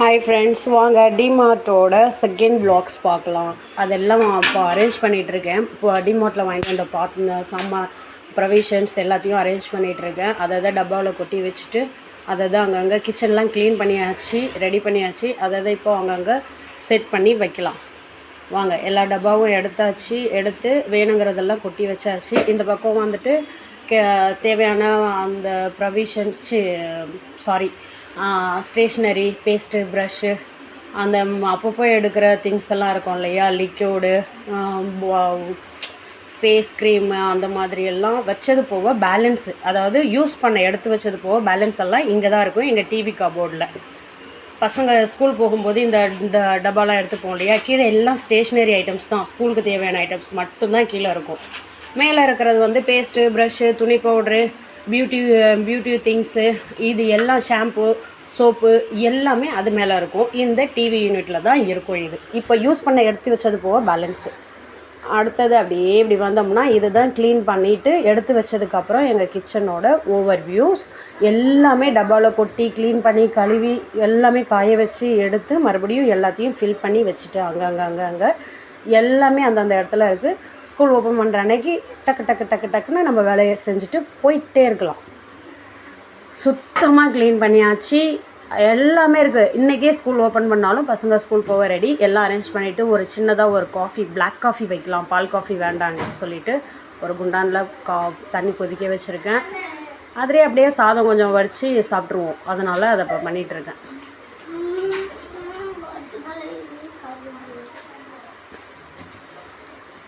Hi friends வாங்க டிமார்ட்டோட second blocks பார்க்கலாம். அதெல்லாம் இப்போ அரேஞ்ச் பண்ணிகிட்ருக்கேன் இப்போ டிமார்ட்டில் வாங்கிட்டு வந்த பார்ட்னர் சம்ம ப்ரொவிஷன்ஸ் எல்லாத்தையும் அரேஞ்ச் பண்ணிகிட்ருக்கேன் அதை தான் டப்பாவில் கொட்டி வச்சுட்டு அதை தான் அங்கங்கே கிச்சன்லாம் க்ளீன் பண்ணியாச்சு ரெடி பண்ணியாச்சு. அதை தான் இப்போ அங்கங்கே செட் பண்ணி வைக்கலாம். வாங்க எல்லா டப்பாவும் எடுத்தாச்சு எடுத்து வேணுங்கிறதெல்லாம் கொட்டி வச்சாச்சு. இந்த பக்கம் வந்துட்டு கே தேவையான அந்த provisions sari stationery paste brush அந்த அப்பப்போ எடுக்கிற திங்ஸ் எல்லாம் இருக்கும் இல்லையா? லிக்யூடு ஃபேஸ் க்ரீமு அந்த மாதிரி எல்லாம் வச்சது போக பேலன்ஸு அதாவது யூஸ் பண்ண எடுத்து வச்சது போக பேலன்ஸ் எல்லாம் இங்கே தான் இருக்கும் எங்கள் டிவி கபோர்டில் பசங்க ஸ்கூல் போகும்போது இந்த இந்த டப்பாலாம் எடுத்துப்போம் இல்லையா? கீழே எல்லாம் ஸ்டேஷ்னரி ஐட்டம்ஸ் தான் ஸ்கூலுக்கு தேவையான ஐட்டம்ஸ் மட்டும்தான் கீழே இருக்கும். மேலே இருக்கிறது வந்து பேஸ்ட்டு ப்ரஷ்ஷு துணி பவுட்ரு பியூட்டி பியூட்டி திங்ஸு இது எல்லாம் ஷாம்பு சோப்பு எல்லாமே அது மேலே இருக்கும். இந்த டிவி யூனிட்டில் தான் இருக்கும் இது. இப்போ யூஸ் பண்ண எடுத்து வச்சது போக பேலன்ஸு அடுத்தது அப்படியே இப்படி வந்தோம்னா இதுதான் க்ளீன் பண்ணிவிட்டு எடுத்து வச்சதுக்கப்புறம் எங்கள் கிச்சனோட ஓவர் வியூஸ் எல்லாமே டப்பாவில் கொட்டி க்ளீன் பண்ணி கழுவி எல்லாமே காய வச்சு எடுத்து மறுபடியும் எல்லாத்தையும் ஃபில் பண்ணி வச்சுட்டு அங்கங்கே அங்கங்கே எல்லாமே அந்தந்த இடத்துல இருக்குது ஸ்கூல் ஓப்பன் பண்ணுற அன்னைக்கு டக்கு டக்கு டக்கு டக்குன்னு நம்ம வேலையை செஞ்சுட்டு போயிட்டே இருக்கலாம். சுத்தமாக க்ளீன் பண்ணியாச்சு. எல்லாமே இருக்குது இன்றைக்கே ஸ்கூல் ஓப்பன் பண்ணாலும் பசங்க ஸ்கூல் போக ரெடி எல்லாம் அரேஞ்ச் பண்ணிவிட்டு ஒரு சின்னதாக ஒரு காஃபி பிளாக் காஃபி வைக்கலாம். பால் காஃபி வேண்டான்னு சொல்லிட்டு ஒரு குண்டானில் கா தண்ணி கொதிக்க வச்சுருக்கேன். அதிலே அப்படியே சாதம் கொஞ்சம் வடித்து சாப்பிட்ருவோம் அதனால் அதை இப்போ பண்ணிகிட்ருக்கேன்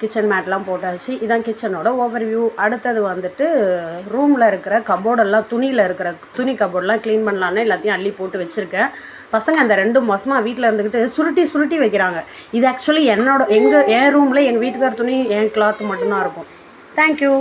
கிச்சன் மேட்லாம் போட்டாச்சு. இதான் கிச்சனோட ஓவர் வியூ அடுத்தது வந்துட்டு ரூமில் இருக்கிற கபோர்டெல்லாம் துணியில் இருக்கிற துணி கபோர்டெலாம் க்ளீன் பண்ணலான்னு எல்லாத்தையும் அள்ளி போட்டு வச்சுருக்கேன். பசங்க அந்த ரெண்டு மாதமாக வீட்டில் இருந்துக்கிட்டு சுருட்டி சுருட்டி வைக்கிறாங்க. இது ஆக்சுவலி என்னோட எங்கள் என் ரூமில் எங்கள் வீட்டுக்கார துணி என் கிளாத் மட்டும்தான் இருக்கும். தேங்க்யூ